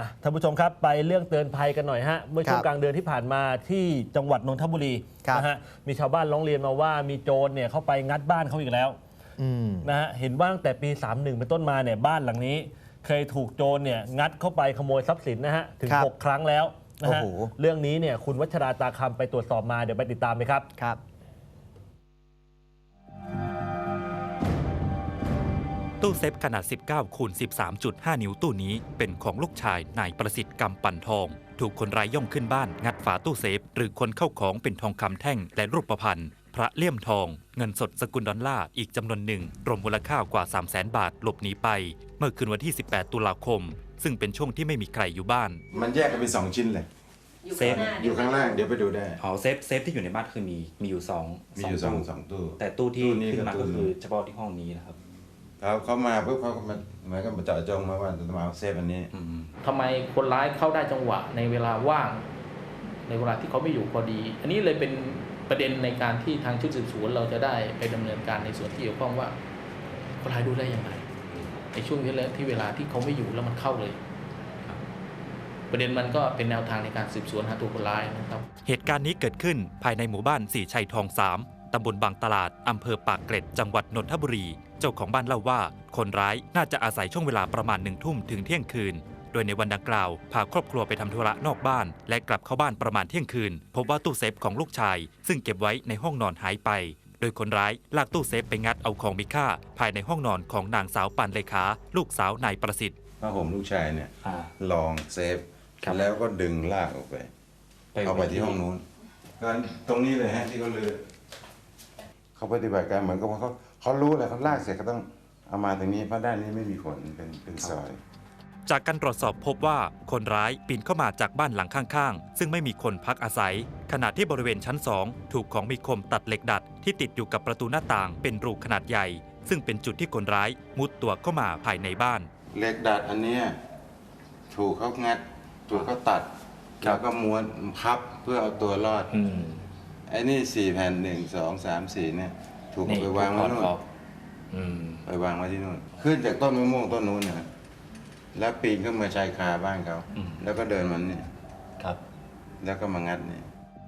อะท่านผู้ชมครับไปเรื่องเตือนภัยกันหน่อยฮะเมื่อช่วงครับกลางเดือนที่ผ่านมาที่จังหวัดนนทบุรีครับ นะฮะมีชาวบ้านร้องเรียนมาว่ามีโจรเนี่ยเข้าไปงัดบ้านเขาอีกแล้วอืม นะฮะเห็นว่าตั้งแต่ปี 31 เป็นต้นมาเนี่ยบ้านหลังนี้ เคยถูกโจรเนี่ยงัดเข้าไปขโมยทรัพย์สินนะฮะถึงครับ6ครั้งแล้วนะฮะโอ้โห เรื่องนี้เนี่ยคุณวัชราตาคำไปตรวจสอบมาเดี๋ยวไปติดตามเลยครับ ครับ ตู้เซฟขนาด 19คูณ13.5 นิ้วตู้นี้ เป็นของลูกชายนายประสิทธิ์กำปั่นทอง ถูกคนร้ายย่องขึ้นบ้าน งัดฝาตู้เซฟ หรือคนเข้าของเป็นทองคำแท่งและรูปพรรณพระเลี่ยมทอง เงินสดสกุลดอลลาร์อีกจำนวนหนึ่งรวมมูลค่ากว่า 3 0 0 0 0 0บาทหลบหนีไป เมื่อคืนวันที่ 18 ตุลาคม ซึ่งเป็นช่วงที่ไม่มีใครอยู่บ้าน มันแยกกันเป็นสองชิ้นเลยอยู่เซฟข้างหน้าอยู่ข้างล่างเดี๋ยวไปดูได้อ๋อเซฟเซฟที่อยู่ในบ้านคือมีมีอยู่สองมีอยู่สองตู้สองตู้แต่ตู้ที่ตู้นี้ขึ้นมากับตู้ก็นู้นคือเฉพาะที่ห้องนี้นะครับ เขาเขามาปุ๊บเขาก็มาเหมือนกับมาเจาะจงมาว่าจะมาเอาเซฟอันนี้อืมทำไมคนร้ายเข้าได้จังหวะในเวลาว่าง ในเวลาที่เขาไม่อยู่พอดี อันนี้เลยเป็นประเด็นในการที่ทางชุดสืบสวนเราจะได้ไปดำเนินการในส่วนที่เกี่ยวข้องว่าคนร้ายดูได้ยังไงในช่วงที่แล้วที่เวลาที่เขาไม่อยู่แล้วมันเข้าเลยครับประเด็นมันก็เป็นแนวทางในการสืบสวนหาตัวคนร้ายนะครับ เหตุการณ์นี้เกิดขึ้นภายในหมู่บ้านสีชัยทอง3ตำบลบางตลาดอำเภอปากเกร็ด จังหวัดนนทบุรี เจ้าของบ้านเล่าว่า คนร้ายน่าจะอาศัยช่วงเวลาประมาณหนึ่งทุ่มถึงเที่ยงคืน โดยในวันดังกล่าว พาครอบครัวไปทำธุระนอกบ้าน และกลับเข้าบ้านประมาณเที่ยงคืน พบว่าตู้เซฟของลูกชาย ซึ่งเก็บไว้ในห้องนอนหายไป โดยคนร้ายลากตู้เซฟไปงัดเอาของมีค่า ภายในห้องนอนของนางสาวปานเลขา ลูกสาวนายประสิทธิ์ผ้าห่มลูกชายเนี่ยอ่า ลองเซฟครับ แล้วก็ดึงลากออกไปเอาไปที่ห้องนู้นการตรงนี้เลยฮะที่เขาลือ เขาปฏิบัติการเหมือนกับว่าเขาเขารู้แหละเขาลากเสร็จเขาต้องเอามาตรงนี้เพราะด้านนี้ไม่มีฝนเป็นเป็นซอย จากการตรวจสอบพบว่าคนร้ายปีนเข้ามาจากบ้านหลังข้างๆ ซึ่งไม่มีคนพักอาศัย ขณะที่บริเวณชั้น2ถูกของมีคมตัดเหล็กดัด ที่ติดอยู่กับประตูหน้าต่างเป็นรูขนาดใหญ่ ซึ่งเป็นจุดที่คนร้ายมุดตัวเข้ามาภายในบ้าน เหล็กดัดอันเนี้ยถูกเขางัดถูกเขาตัดแล้วก็ม้วนพับเพื่อเอาตัวรอดอืม ไอ้นี่สี่แผ่นหนึ่งสองสามสี่เนี่ยถูกเอานี่ไปวางไว้ถอดนู่นออกอืมไปวางไว้ที่นู่นขึ้นจากต้นมะม่วงต้นนู้นนะแล้วปีนขึ้นมาชายคาบ้านเขาอืมแล้วก็เดินมันนี่ครับ แล้วก็มางัดนี่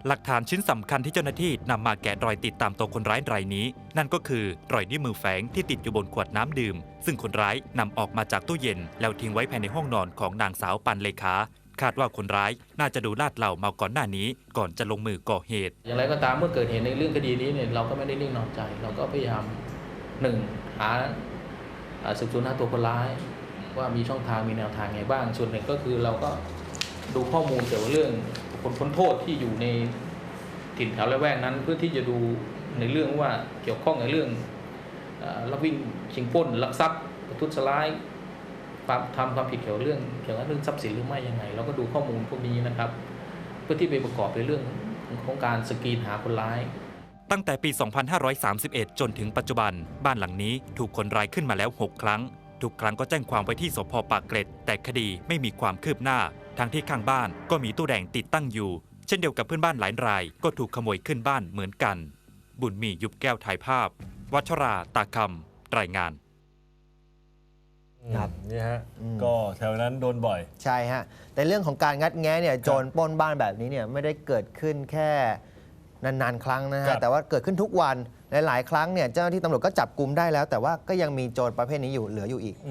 หลักฐานชิ้นสำคัญที่เจ้าหน้าที่นำมาแกะรอยติดตามตัวคนร้ายรายนี้ นั่นก็คือรอยนิ้วมือแฝงที่ติดอยู่บนขวดน้ำดื่ม ซึ่งคนร้ายนำออกมาจากตู้เย็น แล้วทิ้งไว้ภายในห้องนอนของนางสาวปันเลขา คาดว่าคนร้าย น่าจะดูลาดเหล่ามาก่อนหน้านี้ ก่อนจะลงมือก่อเหตุ อย่างไรก็ตามเมื่อเกิดเหตุในเรื่องคดีนี้เนี่ยเราก็ไม่ได้นิ่งนอนใจ เราก็พยายามหนึ่งหาสืบสวนหาตัวคนร้าย ว่ามีช่องทางมีแนวทางไงบ้างส่วนหนึ่งก็คือเราก็ดูข้อมูลเกี่ยวกับเรื่องคนพ้นโทษที่อยู่ในถิ่นแถวละแวกนั้น เพื่อที่จะดูในเรื่องว่าเกี่ยวข้องในเรื่องลักวิ่งชิงป้นลักทรัพย์ประทุษร้าย ทำความผิดเกี่ยวเรื่องเกี่ยวกับเรื่องทรัพย์สินหรือไม่ยังไง เราก็ดูข้อมูลพวกนี้นะครับ เพื่อที่ไปประกอบในเรื่องของการสกรีนหาคนร้าย ตั้งแต่ปี 2531 จนถึงปัจจุบัน บ้านหลังนี้ถูกคนร้ายขึ้นมาแล้ว 6 ครั้ง ทุกครั้งก็แจ้งความไว้ที่สพปากเกร็ด แต่คดีไม่มีความคืบหน้า ทั้งที่ข้างบ้านก็มีตู้แดงติดตั้งอยู่ เช่นเดียวกับเพื่อนบ้านหลายราย ก็ถูกขโมยขึ้นบ้านเหมือนกัน บุญมียุบแก้วถ่ายภาพ วัชราตาคำรายงาน ครับนี่ฮะก็แถวนั้นโดนบ่อย ใช่ฮะ แต่เรื่องของการงัดแงะเนี่ยโจรปล้นบ้านแบบนี้เนี่ยไม่ได้เกิดขึ้นแค่นานๆ ครั้งนะฮะแต่ว่าเกิดขึ้นทุกวันหลายๆครั้งเนี่ยเจ้าหน้าที่ตำรวจก็จับกลุมได้แล้ว แต่ว่าก็ยังมีโจรประเภทนี้อยู่เหลืออยู่อีก อ